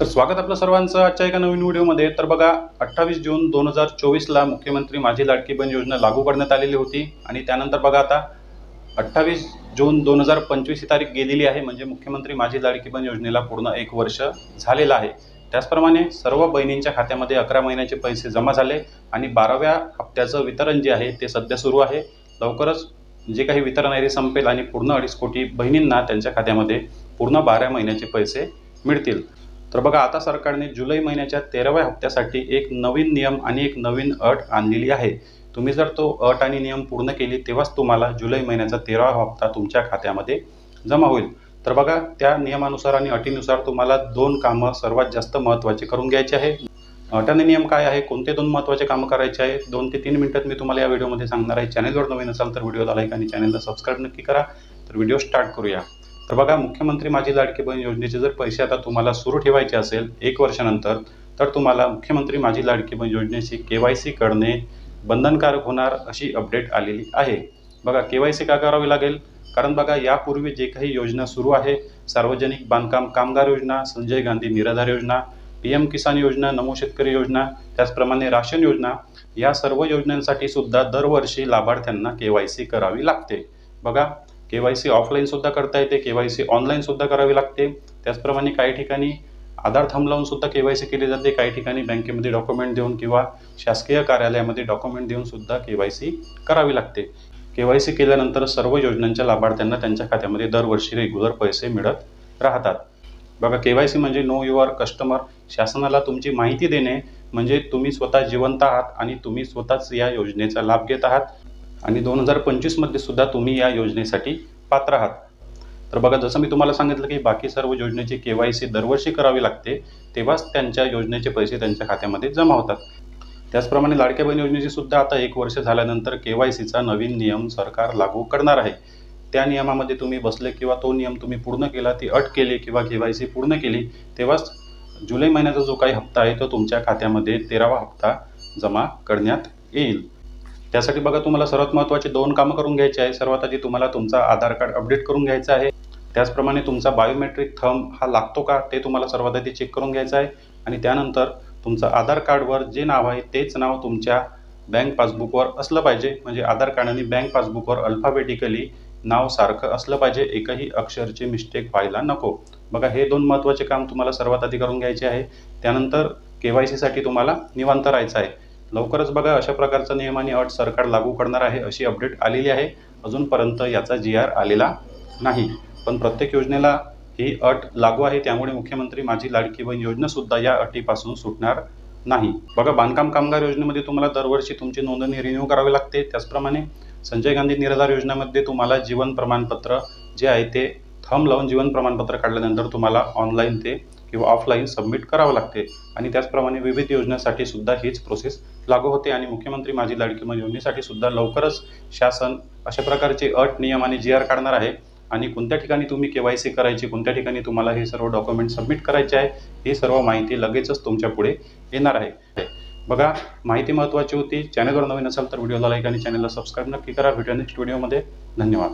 तर स्वागत आपलं सर्वांचं आजच्या एका नवीन व्हिडिओमध्ये. तर बघा अठ्ठावीस जून दोन हजार चोवीसला मुख्यमंत्री माझी लाडकी बहीण योजना लागू करण्यात आलेली होती. आणि त्यानंतर बघा आता अठ्ठावीस जून दोन हजार पंचवीस ही तारीख गेलेली आहे म्हणजे मुख्यमंत्री माझी लाडकी बहीण योजनेला पूर्ण एक वर्ष झालेलं आहे. त्याचप्रमाणे सर्व बहिणींच्या खात्यामध्ये अकरा महिन्याचे पैसे जमा झाले आणि बाराव्या हप्त्याचं वितरण जे आहे ते सध्या सुरू आहे. लवकरच जे काही वितरण आहे ते संपेल आणि पूर्ण अडीच कोटी बहिणींना त्यांच्या खात्यामध्ये पूर्ण बारा महिन्याचे पैसे मिळतील. तर बघा आता सरकारने जुलै महिन्याच्या तेराव्या हप्त्यासाठी एक नवीन नियम आणि एक नवीन अट आणलेली आहे. तुम्ही जर तो अट आणि नियम पूर्ण केली तेव्हाच तुम्हाला जुलै महिन्याचा तेरावा हप्ता तुमच्या खात्यामध्ये जमा होईल. तर बघा त्या नियमानुसार आणि अटीनुसार तुम्हाला दोन कामं सर्वात जास्त महत्त्वाचे करून घ्यायचे आहे. अट आणि नियम काय आहे? कोणते दोन महत्त्वाचे कामं करायचे आहे? दोन ते तीन मिनिटात मी तुम्हाला या व्हिडिओमध्ये सांगणार आहे. चॅनलवर नवीन असाल तर व्हिडिओला लाईक आणि चॅनलला सबस्क्राईब नक्की करा. तर व्हिडिओ स्टार्ट करूया. तर बघा मुख्यमंत्री माझी लाडकी बहीण योजनेचे जर पैसे आता तुम्हाला सुरू ठेवायचे असेल एक वर्षानंतर तर तुम्हाला मुख्यमंत्री माझी लाडकी बहीण योजनेची के वाय सी करणे बंधनकारक होणार अशी अपडेट आलेली आहे. बघा के वाय सी का करावी लागेल? कारण बघा यापूर्वी जे काही योजना सुरू आहे सार्वजनिक बांधकाम कामगार योजना संजय गांधी निराधार योजना पी एम किसान योजना नमो शेतकरी योजना त्याचप्रमाणे राशन योजना या सर्व योजनांसाठी सुद्धा दरवर्षी लाभार्थ्यांना के वाय सी करावी लागते. बघा के वाय सी ऑफलाईन सुद्धा करता येते के वाय सी ऑनलाईन सुद्धा करावी लागते. त्याचप्रमाणे काही ठिकाणी आधार थंब लावून सुद्धा के वाय सी केली जाते. काही ठिकाणी बँकेमध्ये डॉक्युमेंट देऊन किंवा शासकीय कार्यालयामध्ये डॉक्युमेंट देऊन सुद्धा के वाय सी करावी लागते. के वाय सी केल्यानंतर सर्व योजनांच्या लाभार्थ्यांना त्यांच्या खात्यामध्ये दरवर्षी रेग्युलर पैसे मिळत राहतात. बघा के वाय सी म्हणजे नो युअर कस्टमर. शासनाला तुमची माहिती देणे म्हणजे तुम्ही स्वतः जिवंत आहात आणि तुम्ही स्वतःच या योजनेचा लाभ घेत आहात. आणि दोन हजार पंचवीसमध्ये सुद्धा तुम्ही या योजनेसाठी पात्र आहात. तर बघा जसं मी तुम्हाला सांगितलं की बाकी सर्व योजनेची के वाय सी दरवर्षी करावी लागते तेव्हाच त्यांच्या योजनेचे पैसे त्यांच्या खात्यामध्ये जमा होतात. त्याचप्रमाणे लाडक्या बहीण योजनेची सुद्धा आता एक वर्ष झाल्यानंतर के वाय सीचा नवीन नियम सरकार लागू करणार आहे. त्या नियमामध्ये तुम्ही बसले किंवा तो नियम तुम्ही पूर्ण केला ती अट केली किंवा के वाय सी पूर्ण केली तेव्हाच जुलै महिन्याचा जो काही हप्ता आहे तो तुमच्या खात्यामध्ये तेरावा हप्ता जमा करण्यात येईल. त्यासाठी बघा तुम्हाला सर्वात महत्त्वाचे दोन कामं करून घ्यायचे आहे. सर्वात आधी तुम्हाला तुमचा आधार कार्ड अपडेट करून घ्यायचा आहे. त्याचप्रमाणे तुमचा बायोमेट्रिक थंब हा लागतो का ते तुम्हाला सर्वात आधी चेक करून घ्यायचं आहे. आणि त्यानंतर तुमचं आधार कार्डवर जे नाव आहे तेच नाव तुमच्या बँक पासबुकवर असलं पाहिजे. म्हणजे आधार कार्ड आणि बँक पासबुकवर अल्फाबेटिकली नाव सारखं असलं पाहिजे. एकही अक्षरची मिस्टेक व्हायला नको. बघा हे दोन महत्त्वाचे काम तुम्हाला सर्वात आधी करून घ्यायचे आहे. त्यानंतर के वाय सीसाठी तुम्हाला निवांत राहायचं आहे. लवकरच बघा अशा प्रकारचा नियम आणि अट सरकार लागू करणार आहे अशी अपडेट आलेली आहे. अजूनपर्यंत याचा जी आर आलेला नाही. पण प्रत्येक योजनेला ही अट लागू आहे. त्यामुळे मुख्यमंत्री माझी लाडकी बहीण योजनासुद्धा या अटीपासून सुटणार नाही. बघा बांधकाम कामगार योजनेमध्ये तुम्हाला दरवर्षी तुमची नोंदणी रिन्यू करावी लागते. त्याचप्रमाणे संजय गांधी निराधार योजनेमध्ये तुम्हाला जीवन प्रमाणपत्र जे आहे ते थंब लावून जीवन प्रमाणपत्र काढल्यानंतर तुम्हाला ऑनलाईन ते किंवा ऑफलाईन सबमिट करावं लागते. आणि त्याचप्रमाणे विविध योजनांसाठी सुद्धा हीच प्रोसेस लागू होते आणि मुख्यमंत्री माझी लाडकी बहीण योजनेसाठी सुद्धा लवकरच शासन अशा प्रकारचे अट नियम आणि जी आर काढणार आहे. आणि कोणत्या ठिकाणी तुम्ही के वाय सी करायची कोणत्या ठिकाणी तुम्हाला हे सर्व डॉक्युमेंट सबमिट करायचे आहे ही सर्व माहिती लगेचच तुमच्यापुढे येणार आहे. बघा माहिती महत्त्वाची होती. चॅनलवर नवीन असाल तर व्हिडिओला लाईक आणि चॅनलला सबस्क्राईब नक्की करा. भेटूया नेक्स्ट व्हिडिओमध्ये. धन्यवाद.